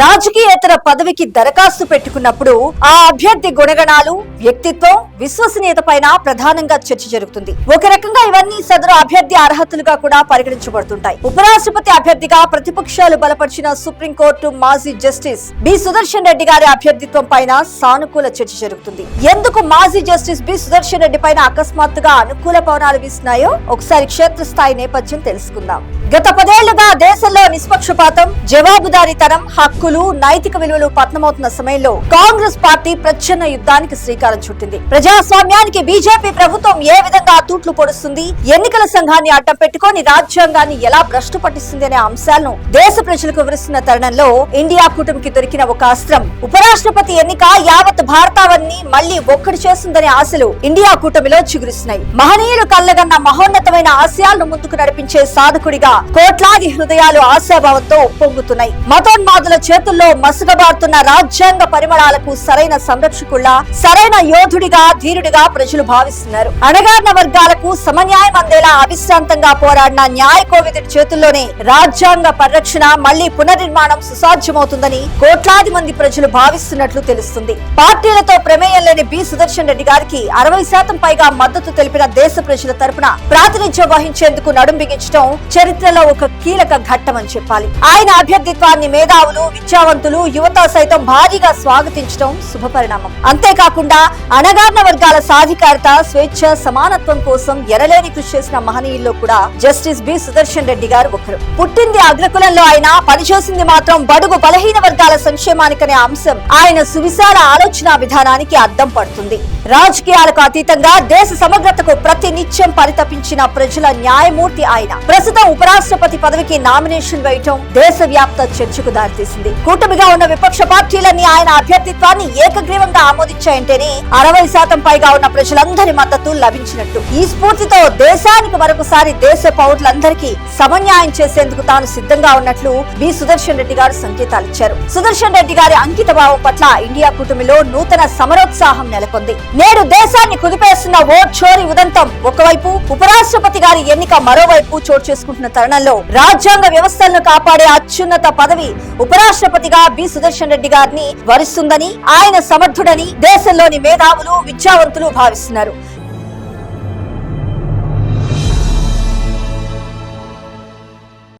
రాజకీయేతర పదవికి దరఖాస్తు పెట్టుకున్నప్పుడు ఆ అభ్యర్థి గుణగణాలు వ్యక్తిత్వం విశ్వసనీయత పైన ప్రధానంగా చర్చ జరుగుతుంది. ఒక రకంగా ఇవన్నీ సదరు అభ్యర్థి అర్హతలుగా కూడా పరిగణించబడుతుంటాయి. ఉపరాష్ట్రపతి అభ్యర్థిగా ప్రతిపక్షాలు బలపరిచిన సుప్రీంకోర్టు మాజీ జస్టిస్ బి. సుదర్శన్ రెడ్డి గారి అభ్యర్థిత్వం పైన సానుకూల చర్చ జరుగుతుంది. ఎందుకు మాజీ జస్టిస్ బి. సుదర్శన్ రెడ్డి పైన అకస్మాత్తుగా అనుకూల పవనాలు వీస్తున్నాయో ఒకసారి క్షేత్రస్థాయి నేపథ్యం తెలుసుకుందాం. గత పదేళ్ళుగా దేశంలో నిష్పక్షపాతం జవాబుదారీతనం హక్కులు నైతిక విలువలు పతనమవుతున్న సమయంలో కాంగ్రెస్ పార్టీ ప్రచ్ఛన్న యుద్ధానికి శ్రీకారం చుట్టింది. ప్రజాస్వామ్యానికి బీజేపీ ప్రభుత్వం ఏ విధంగా తూట్లు పొడుస్తుంది ఎన్నికల సంఘాన్ని అడ్డం పెట్టుకుని రాజ్యాంగాన్ని ఎలా భ్రష్టు పట్టిస్తుంది అనే అంశాలను దేశ ప్రజలకు వివరిస్తున్న తరుణంలో ఇండియా కూటమికి దొరికిన ఒక అస్త్రం. ఉపరాష్ట్రపతి ఎన్నిక యావత్ భారతావన్ని మళ్ళీ ఒక్కటి చేస్తుందనే ఆశలు ఇండియా కూటమిలో చిగురిస్తున్నాయి. మహనీయులు కళ్ళగన్న మహోన్నతమైన ఆశయాలను ముందుకు నడిపించే సాధకుడిగా కోట్లాది హృదయాలు ఆశాభావంతో పొంగుతున్నాయి. మతోన్మాదుల చేతుల్లో మసుగబారుతున్న రాజ్యాంగ పరిమళాలకు సరైన సంరక్షకుల్లా సరైన యోధుడిగా ధీరుడిగా ప్రజలు భావిస్తున్నారు. అణగారిన వర్గాలకు సమన్యాయం అందేలా అవిశ్రాంతంగా పోరాడిన న్యాయ కోవిదుడి చేతుల్లోనే రాజ్యాంగ పరిరక్షణ మళ్ళీ పునర్నిర్మాణం సుసాధ్యమవుతుందని కోట్లాది మంది ప్రజలు భావిస్తున్నట్లు తెలుస్తుంది. పార్టీలతో ప్రమేయం లేని బి. సుదర్శన్ రెడ్డి గారికి అరవై శాతం పైగా మద్దతు తెలిపిన దేశ ప్రజల తరపున ప్రాతినిధ్యం వహించేందుకు నడుం బిగించడం చరిత్రలో ఒక కీలక ఘట్టమని చెప్పాలి. ఆయన అభ్యర్థిత్వాన్ని మేధావులు విద్యావంతులు యువత సైతం భారీగా స్వాగతించడం శుభపరిణామం. అంతేకాకుండా అణగారిన వర్గాల సాధికారత స్వేచ్ఛ సమానత్వం కోసం ఎరలేని కృషి చేసిన మహనీయుల్లో కూడా జస్టిస్ బి. సుదర్శన్ రెడ్డి గారు ఒకరు. పుట్టింది అగ్రకులంలో ఆయన పనిచేసింది మాత్రం బడుగు బలహీన వర్గాల సంక్షేమానికనే అంశం. ఆయన సువిశాల ఆలోచన విధానానికి అద్దం పడుతుంది. రాజకీయాలకు అతీతంగా దేశ సమగ్రతకు ప్రతి నిత్యం పరితపించిన ప్రజల న్యాయమూర్తి ఆయన. ప్రస్తుతం ఉపరాష్ట్రపతి పదవికి నామినేషన్ వేయటం దేశవ్యాప్త చర్చకు దారితీసింది. కూటమిగా ఉన్న విపక్ష పార్టీలన్నీ ఆయన అభ్యర్థిత్వాన్ని ఏకగ్రీవంగా ఆమోదించాయంటేనే అరవై శాతం పైగా ఉన్న ప్రజలందరి మద్దతు లభించినట్టు. ఈ స్ఫూర్తితో దేశానికి మరొకసారి దేశ పౌరులందరికీ సమన్యాయం చేసేందుకు తాను సిద్ధంగా ఉన్నట్లు బి సుదర్శన్ రెడ్డి గారు సంకేతాలిచ్చారు సుదర్శన్ రెడ్డి గారి అంకిత భావం పట్ల ఇండియా కూటమిలో నూతన సమరోత్సాహం నెలకొంది. నేడు దేశాన్ని కుదిపేస్తున్న ఓట్ చోరీ ఉదంతం. ఒకవైపు ఉపరాష్ట్రపతి గారి ఎన్నిక మరోవైపు చోటు చేసుకుంటున్న తరుణంలో రాజ్యాంగ వ్యవస్థలను కాపాడే అత్యున్నత పదవి ఉపరాష్ట్ర రాష్ట్రపతిగా బి సుదర్శన్ రెడ్డి గారిని వరిస్తుందని ఆయన సమర్థుడని దేశంలోని మేధావులు విద్యావంతులు భావిస్తున్నారు.